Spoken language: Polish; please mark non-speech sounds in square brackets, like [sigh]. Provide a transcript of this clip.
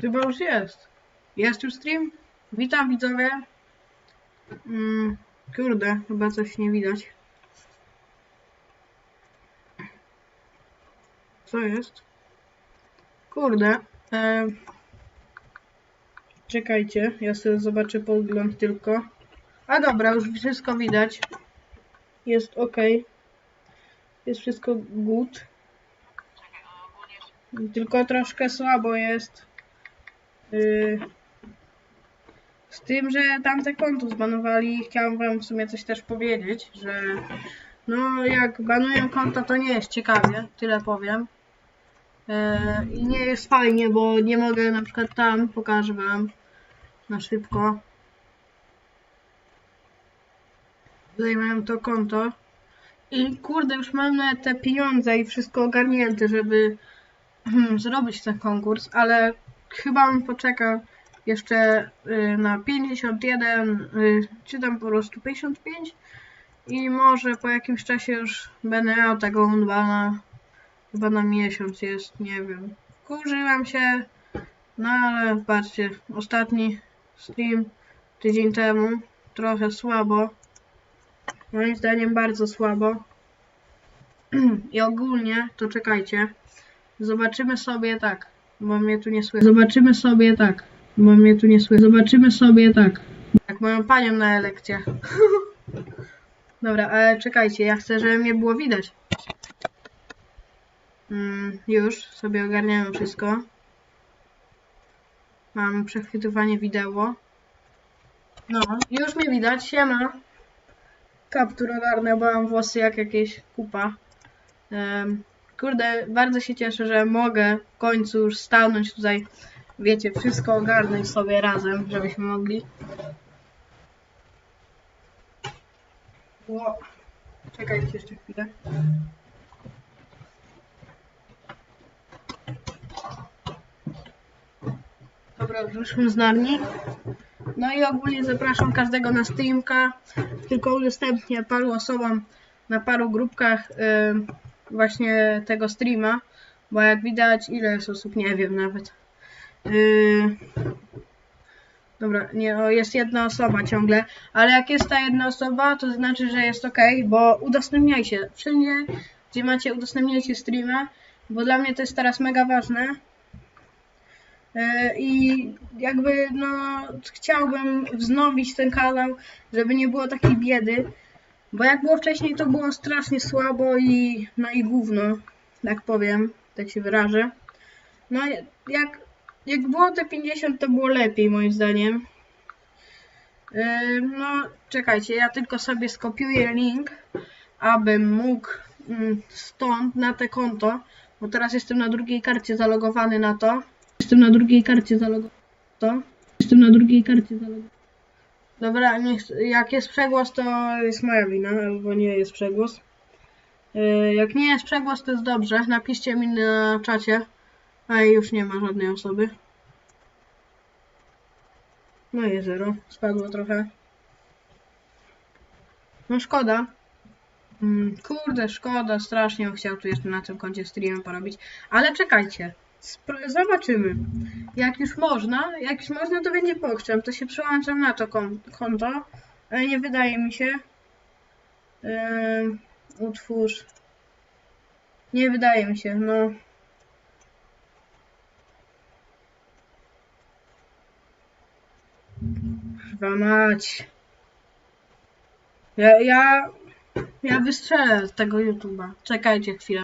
Chyba już jest. Jest już stream? Witam widzowie. Mm, kurde, chyba coś nie widać. Co jest? Kurde. E... Czekajcie, ja sobie zobaczę podgląd tylko. A dobra, już wszystko widać. Jest ok. Jest wszystko good. Tylko troszkę słabo jest. Yy, z tym, że tamte konto zbanowali, chciałam wam w sumie coś też powiedzieć, że no jak banują konta to nie jest ciekawie, tyle powiem. Yy, I nie jest fajnie, bo nie mogę na przykład tam, pokażę wam na szybko. Tutaj mam to konto. I kurde, już mam te pieniądze i wszystko ogarnięte, żeby hmm, zrobić ten konkurs, ale chyba on poczeka jeszcze y, na 51, y, czy tam po prostu 55 i może po jakimś czasie już będę miał tego unbana. Chyba na miesiąc jest, nie wiem. Kurzyłam się, no ale patrzcie, ostatni stream tydzień temu, trochę słabo. Moim zdaniem bardzo słabo. [clears throat] I ogólnie, to czekajcie. Zobaczymy sobie tak, bo mnie tu nie słychać. Zobaczymy sobie tak, bo mnie tu nie słychać. Zobaczymy sobie tak. Jak moją panią na elekcjach. [laughs] Dobra, ale czekajcie, ja chcę, żeby mnie było widać. Mm, już sobie ogarniamy wszystko. Mam przechwytywanie wideo. No, już mnie widać, siema. Kaptur ogarnę, bo mam włosy jak jakieś kupa. Em, kurde, bardzo się cieszę, że mogę w końcu już stanąć tutaj, wiecie, wszystko ogarnąć sobie razem, żebyśmy mogli. Ło. Czekajcie jeszcze chwilę. Dobra, wyszłam z narni. No i ogólnie zapraszam każdego na streamka. Tylko udostępnię paru osobom na paru grupkach y, właśnie tego streama. Bo jak widać, ile jest osób, nie wiem nawet. Y, dobra, nie, jest jedna osoba ciągle, ale jak jest ta jedna osoba, to znaczy, że jest ok, bo udostępniajcie. Wszędzie, gdzie macie, udostępniajcie streama, bo dla mnie to jest teraz mega ważne. E, I jakby no chciałbym wznowić ten kanał, żeby nie było takiej biedy. Bo jak było wcześniej, to było strasznie słabo i no i gówno, tak powiem, tak się wyrażę. No jak, jak było te 50, to było lepiej moim zdaniem. E, No czekajcie, ja tylko sobie skopiuję link, abym mógł mm, stąd na te konto, bo teraz jestem na drugiej karcie zalogowany na to. Jestem na drugiej karcie zalogowany. To? Jestem na drugiej karcie zalogowany. Dobra, niech, jak jest przegłos, to jest moja wina, albo nie jest przegłos. Yy, jak nie jest przegłos, to jest dobrze. Napiszcie mi na czacie. A już nie ma żadnej osoby. No i zero. Spadło trochę. No szkoda. Mm, kurde, szkoda, strasznie bym chciał tu jeszcze na tym koncie streamem porobić. Ale czekajcie. Spro- zobaczymy. Jak już można, jak już można, to będzie pokrzem. To się przełączam na to kon- konto. Ale nie wydaje mi się. Yy, utwórz. Nie wydaje mi się, no. Chyba mać. Ja, ja, ja wystrzelę z tego YouTube'a. Czekajcie chwilę.